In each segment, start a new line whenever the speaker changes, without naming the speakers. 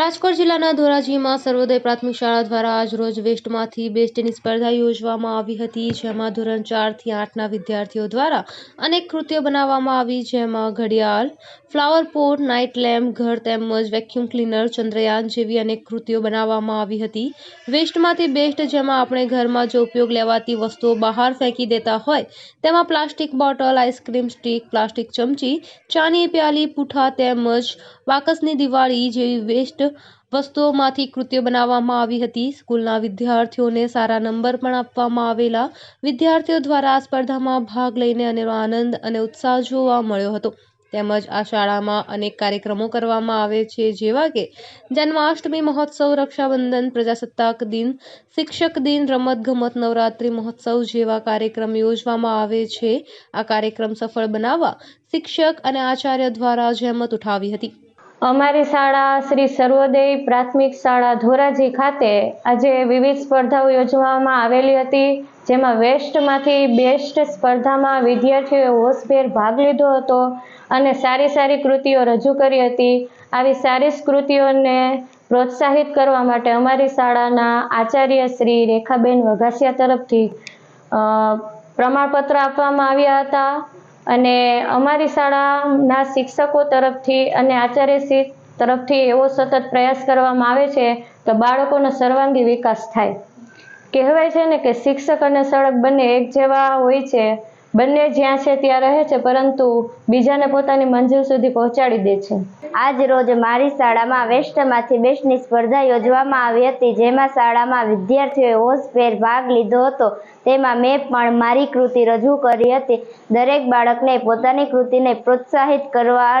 રાજકોટ જિલ્લાના ધોરાજીમાં સર્વોદય પ્રાથમિક શાળા દ્વારા આજરોજ વેસ્ટમાંથી બેસ્ટની સ્પર્ધા યોજવામાં આવી હતી, જેમાં ધોરણ ચારથી આઠના વિદ્યાર્થીઓ દ્વારા અનેક કૃતિઓ બનાવવામાં આવી, જેમાં ઘડિયાળ, ફ્લાવર પોટ, નાઇટ લેમ્પ, ઘર તેમજ વેક્યુમ ક્લીનર, ચંદ્રયાન જેવી અનેક કૃતિઓ બનાવવામાં આવી હતી. વેસ્ટમાંથી બેસ્ટ, જેમાં આપણે ઘરમાં જો ઉપયોગ લેવાતી વસ્તુઓ બહાર ફેંકી દેતા હોય, તેમાં plastic bottle, ice cream stick, plastic ચમચી, ચાની પ્યાલી, પૂઠા તેમજ બાકસની દિવાળી જેવી વેસ્ટ વસ્તુઓમાંથી કૃતિઓ બનાવવામાં આવી હતી. સ્કૂલના વિદ્યાર્થીઓને સારા નંબર પણ આપવામાં આવેલા. વિદ્યાર્થીઓ દ્વારા આ સ્પર્ધામાં ભાગ લઈને અનેરો આનંદ અને ઉત્સાહ જોવા મળ્યો હતો. તેમજ આ શાળામાં અનેક કાર્યક્રમો કરવામાં આવે છે, જેવા કે જન્માષ્ટમી મહોત્સવ, રક્ષાબંધન, પ્રજાસત્તાક દિન, શિક્ષક દિન, રમતગમત નવરાત્રિ મહોત્સવ જેવા કાર્યક્રમ યોજવામાં આવે છે. આ કાર્યક્રમ સફળ બનાવવા શિક્ષક અને આચાર્ય દ્વારા જહેમત ઉઠાવી હતી.
અમારી શાળા શ્રી સર્વોદય પ્રાથમિક શાળા ધોરાજી ખાતે આજે વિવિધ સ્પર્ધાઓ યોજવામાં આવેલી હતી, જેમાં વેસ્ટમાંથી બેસ્ટ સ્પર્ધામાં વિદ્યાર્થીઓએ હોશભેર ભાગ લીધો હતો અને સારી સારી કૃતિઓ રજૂ કરી હતી. આવી સારી કૃતિઓને પ્રોત્સાહિત કરવા માટે અમારી શાળાના આચાર્ય શ્રી રેખાબેન વઘાસિયા તરફથી પ્રમાણપત્ર આપવામાં આવ્યા હતા. અને અમારી શાળાના શિક્ષકો તરફથી અને આચાર્યશ્રી તરફથી એવો સતત પ્રયાસ કરવામાં આવે છે કે બાળકોનો સર્વાંગી વિકાસ થાય. કહેવાય છે ને કે શિક્ષક અને સળક બંને એક જેવા હોય છે. બંને જ્યાં છે ત્યાં રહે છે, પરંતુ બીજાને પોતાની મંજિલ સુધી પહોંચાડી દે છે.
આજ રોજ મારી શાળામાં વેસ્ટમાંથી બેસ્ટની સ્પર્ધા યોજવામાં આવી હતી, જેમાં શાળામાં વિદ્યાર્થીઓએ હોશભેર ભાગ લીધો હતો. તેમાં મેં પણ મારી કૃતિ રજૂ કરી હતી. દરેક બાળકને પોતાની કૃતિને પ્રોત્સાહિત કરવા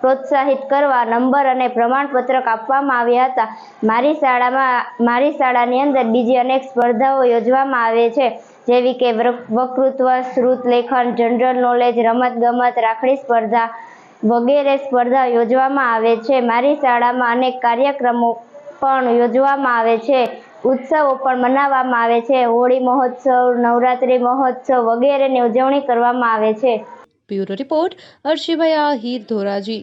પ્રોત્સાહિત કરવા નંબર અને પ્રમાણપત્રક આપવામાં આવ્યા હતા. મારી શાળામાં, મારી શાળાની અંદર બીજી અનેક સ્પર્ધાઓ યોજવામાં આવે છે. જેવી કે વક્તૃત્વ, શ્રુત લેખન જનરલ નોલેજ રમતગમત, રાખડી સ્પર્ધા વગેરે સ્પર્ધા યોજવામાં આવે છે. મારી શાળામાં અનેક કાર્યક્રમો પણ યોજવામાં આવે છે. ઉત્સવો પણ મનાવવામાં આવે છે. હોળી મહોત્સવ, નવરાત્રિ મહોત્સવ વગેરેની ઉજવણી કરવામાં આવે છે.
Bureau report Arshibhai Ahir Dhoraji.